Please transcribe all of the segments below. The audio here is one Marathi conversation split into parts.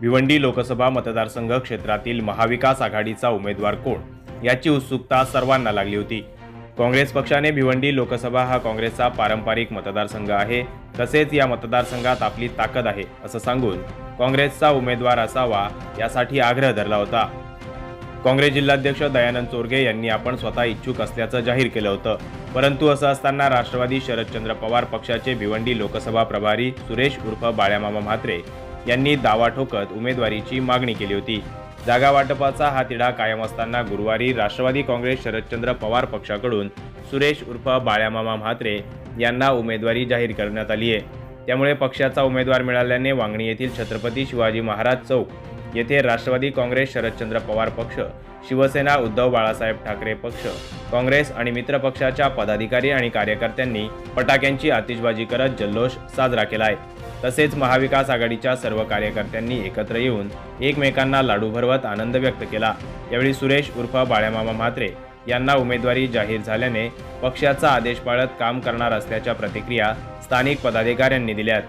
भिवंडी लोकसभा मतदारसंघ क्षेत्रातील महाविकास आघाडीचा उमेदवार कोण? याची उत्सुकता सर्वांना लागली होती. काँग्रेस पक्षाने भिवंडी लोकसभा हा काँग्रेसचा पारंपरिक मतदारसंघ आहे. तसेच या मतदारसंघात आपली ताकद आहे असं सांगून काँग्रेसचा उमेदवार असावा यासाठी आग्रह धरला होता. काँग्रेस जिल्हाध्यक्ष दयानंद चोरगे यांनी आपण स्वतः इच्छुक असल्याचं जाहीर केलं होतं. परंतु असं असताना राष्ट्रवादी शरदचंद्र पवार पक्षाचे भिवंडी लोकसभा प्रभारी सुरेश उर्फ बाळ्यामामा म्हात्रे यांनी दावा ठोकत उमेदवारीची मागणी केली होती. जागा वाटपाचा हा तिढा कायम असताना गुरुवारी राष्ट्रवादी काँग्रेस शरदचंद्र पवार पक्षाकडून सुरेश उर्फ बाळ्यामामा म्हात्रे यांना उमेदवारी जाहीर करण्यात आली आहे. त्यामुळे पक्षाचा उमेदवार मिळाल्याने वांगणी येथील छत्रपती शिवाजी महाराज चौक येथे राष्ट्रवादी काँग्रेस शरदचंद्र पवार पक्ष शिवसेना उद्धव बाळासाहेब ठाकरे पक्ष काँग्रेस आणि मित्र पक्षाच्या पदाधिकारी आणि कार्यकर्त्यांनी फटाक्यांची आतिषबाजी करत जल्लोष साजरा केला आहे तसेच महाविकास आघाडीच्या सर्व कार्यकर्त्यांनी एकत्र येऊन एकमेकांना लाडू भरवत आनंद व्यक्त केला. यावेळी सुरेश उर्फ बाळ्यामामा म्हात्रे यांना उमेदवारी जाहीर झाल्याने पक्षाचा आदेश पाळत काम करणार असल्याच्या प्रतिक्रिया स्थानिक पदाधिकाऱ्यांनी दिल्यात.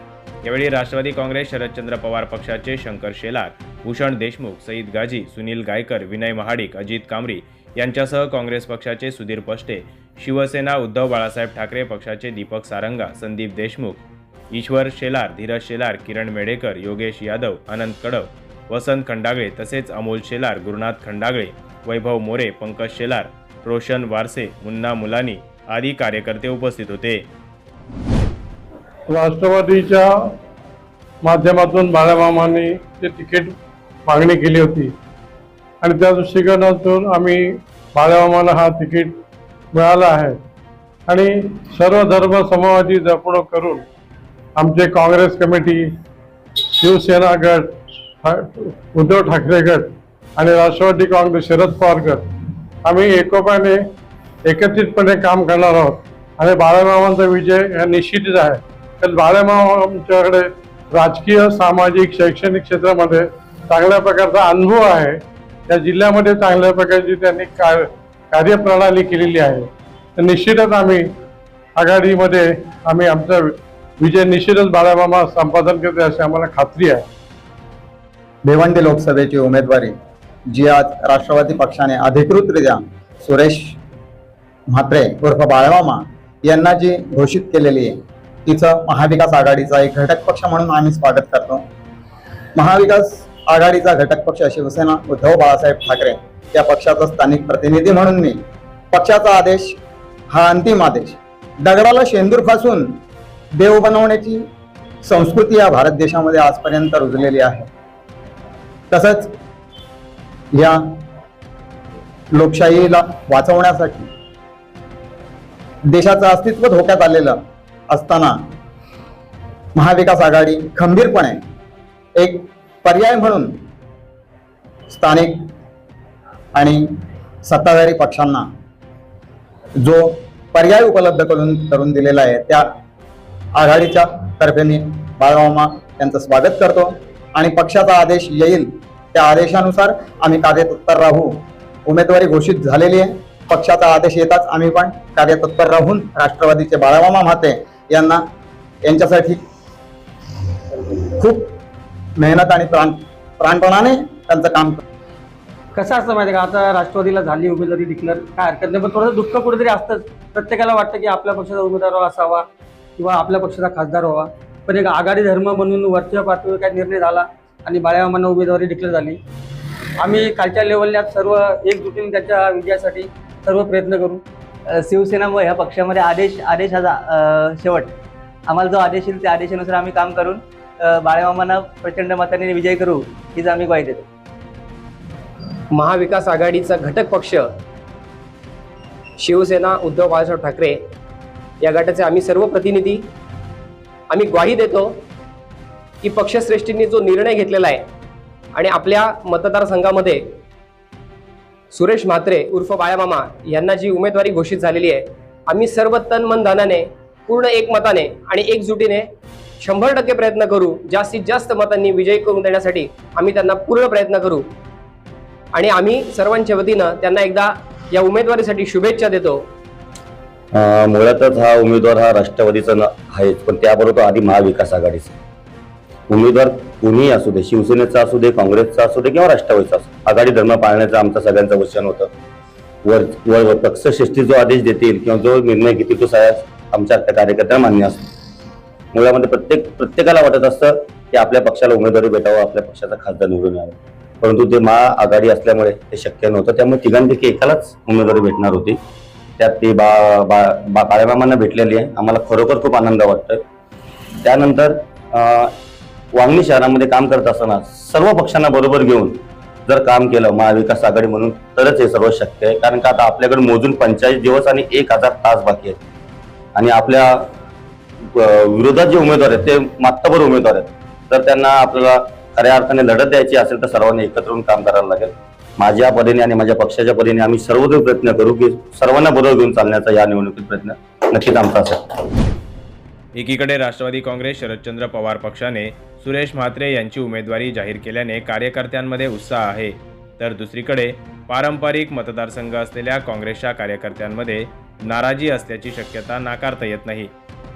यावेळी राष्ट्रवादी काँग्रेस शरदचंद्र पवार पक्षाचे शंकर शेलार भूषण देशमुख सईद गाजी सुनील गायकर विनय महाडिक अजित कांबरी यांच्यासह काँग्रेस पक्षाचे सुधीर पष्टे शिवसेना उद्धव बाळासाहेब ठाकरे पक्षाचे दीपक सारंगा संदीप देशमुख ईश्वर शेलार धीरज शेलार किरण मेडेकर योगेश यादव आनंद कडव वसंत खंडागळे तसेच अमोल शेलार गुरुनाथ खंडागळे वैभव मोरे पंकज शेलार रोशन वारसे मुन्ना मुलानी आदी कार्यकर्ते उपस्थित होते. राष्ट्रवादीच्या माध्यमातून बाळामामांनी ते तिकीट मागणी केली होती. आणि त्या दृष्टिकोनातून आम्ही बाळामामांना हा तिकीट मिळाला आहे. आणि सर्व धर्म समाजाची जपणूक करून आमचे काँग्रेस कमिटी शिवसेना गट उद्धव ठाकरे गट आणि राष्ट्रवादी काँग्रेस शरद पवार गट. आम्ही एकोप्याने एकत्रितपणे काम करणार आहोत. आणि बाळामामांचा विजय हा निश्चितच आहे. तर बाळामामा आमच्याकडे राजकीय सामाजिक शैक्षणिक क्षेत्रामध्ये चांगल्या प्रकारचा अनुभव आहे. त्या जिल्ह्यामध्ये चांगल्या प्रकारची त्यांनी का कार्यप्रणाली केलेली आहे. तर निश्चितच आम्ही आघाडीमध्ये आम्ही आमचा विजय निश्चितच बाळामामा संपादन करते अशी आम्हाला खात्री आहे. भिवंडी लोकसभेची उमेदवारी जी आज राष्ट्रवादी पक्षाने अधिकृतरित्या सुरेश म्हात्रे उर्फ बाळमामा यांना जी घोषित केलेली आहे तिचं महाविकास आघाडीचा एक घटक पक्ष म्हणून आम्ही स्वागत करतो. महाविकास आघाडीचा घटक पक्ष शिवसेना उद्धव बाळासाहेब ठाकरे या पक्षाचा स्थानिक प्रतिनिधी म्हणून मी पक्षाचा आदेश हा अंतिम आदेश. दगडाला शेंदूर फासून देव बनवण्याची संस्कृती या भारत देशामध्ये आजपर्यंत रुजलेली आहे. तसंच या लोकशाहीला वाचवण्यासाठी देशाचं अस्तित्व धोक्यात आलेलं असताना महाविकास आघाडी खंबीरपणे एक पर्याय म्हणून स्थानिक आणि सत्ताधारी पक्षांना जो पर्याय उपलब्ध करून करून दिलेला आहे त्या आघाडीच्या तर्फे मी बाळगावमा यांचं स्वागत करतो. आणि पक्षाचा आदेश येईल त्या आदेशानुसार आम्ही कार्यतत्पर राहू. उमेदवारी घोषित झालेली आहे. पक्षाचा आदेश येताच आम्ही पण कार्यतत्पर राहून राष्ट्रवादीचे बाळामामा म्हाते यांना यांच्यासाठी खूप मेहनत आणि प्राण प्राणपणाने त्यांचं काम कसं असतं माहिती का? आता राष्ट्रवादीला झाली उमेदवारी डिक्लेअर काय हरकत नाही पण थोडंसं दुःख कुठेतरी असतंच. प्रत्येकाला वाटतं की आपल्या पक्षाचा उमेदवार असावा. किंवा आपल्या पक्षाचा खासदार व्हावा. पण एक आघाडी धर्म म्हणून वरच्या पातळीवर काय निर्णय झाला आणि बाळ्यामामांना उमेदवारी डिक्लेअर झाली. आम्ही खालच्या लेवलला सर्व एकजुटीने त्याच्या विजयासाठी सर्व प्रयत्न करू. अ, शिवसेना व ह्या पक्षामध्ये आदेश आदेश हा शेवट. आम्हाला जो आदेश येईल त्या आदेशानुसार आम्ही काम करून बाळामामांना प्रचंड मताने विजय करू हीच आम्ही ग्वाही देतो. महाविकास आघाडीचा घटक पक्ष शिवसेना उद्धव बाळासाहेब ठाकरे या गटाचे आम्ही सर्व प्रतिनिधी आम्ही ग्वाही देतो की पक्षश्रेष्ठींनी जो निर्णय घेतलेला आहे आणि आपल्या मतदारसंघामध्ये सुरेश म्हात्रे उर्फ बाळामामा यांना जी उमेदवारी घोषित झालेली आहे आम्ही सर्व तन मन धनाने पूर्ण एकमताने आणि एकजुटीने शंभर टक्के प्रयत्न करू जास्तीत जास्त मतांनी विजयी करून देण्यासाठी आम्ही त्यांना पूर्ण प्रयत्न करू. आणि आम्ही सर्वांच्या वतीनं त्यांना एकदा या उमेदवारीसाठी शुभेच्छा देतो. मुळातच हा उमेदवार हा राष्ट्रवादीचा न- आहेच पण त्याबरोबर आधी महाविकास आघाडीचा उमेदवार कोणीही असू दे शिवसेनेचा असू दे काँग्रेसचा असू दे किंवा राष्ट्रवादीचा असू आघाडी धर्म पाळण्याचं आमचं सगळ्यांचं वचन होतं. वर वर पक्षश्रेष्ठी जो आदेश देतील किंवा जो निर्णय घेतील तो सगळ्या आमच्या कार्यकर्त्यांना मान्य असतो. मुळामध्ये प्रत्येक प्रत्येकाला वाटत असतं की आपल्या पक्षाला उमेदवारी भेटावं आपल्या पक्षाचा खासदार निवडून यावं. परंतु ते महाआघाडी असल्यामुळे ते शक्य नव्हतं त्यामुळे तिघांपैकी एकालाच उमेदवारी भेटणार होती. त्यात ती बा बा बा बाळामामांना भेटलेली आहे. आम्हाला खरोखर खूप आनंद वाटतोय. त्यानंतर वांगणी शहरामध्ये काम करत असताना सर्व पक्षांना बरोबर घेऊन जर काम केलं महाविकास आघाडी म्हणून तरच हे सर्व शक्य आहे. कारण का आता आपल्याकडे मोजून पंचाळीस दिवस आणि एक हजार तास बाकी आहेत. आणि आपल्या विरोधात जे उमेदवार आहेत ते मात्तभर उमेदवार आहेत. तर त्यांना आपल्याला खऱ्या अर्थाने लढत द्यायची असेल तर सर्वांनी एकत्र येऊन काम करायला लागेल. माझ्या परीने आणि माझ्या पक्षाच्या परीने आम्ही सर्वत्र प्रयत्न करू की सर्वांना बरोबर घेऊन चालण्याचा या निवडणुकीत प्रयत्न नक्कीच आमचा असेल. एकीकडे राष्ट्रवादी काँग्रेस शरदचंद्र पवार पक्षाने सुरेश म्हात्रे यांची उमेदवारी जाहीर केल्याने कार्यकर्त्यांमध्ये उत्साह आहे. तर दुसरीकडे पारंपरिक मतदारसंघ असलेल्या काँग्रेसच्या कार्यकर्त्यांमध्ये नाराजी असल्याची शक्यता नाकारता येत नाही.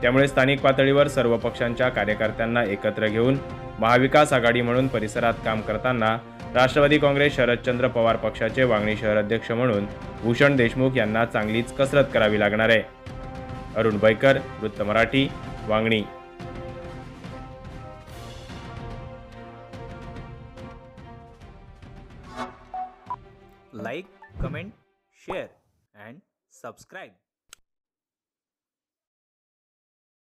त्यामुळे स्थानिक पातळीवर सर्व पक्षांच्या कार्यकर्त्यांना एकत्र घेऊन महाविकास आघाडी म्हणून परिसरात काम करताना राष्ट्रवादी काँग्रेस शरदचंद्र पवार पक्षाचे वांगणी शहर अध्यक्ष म्हणून भूषण देशमुख यांना चांगलीच कसरत करावी लागणार आहे. अरुण बैकर वृत्त Marathi Wangani. Like comment share and subscribe.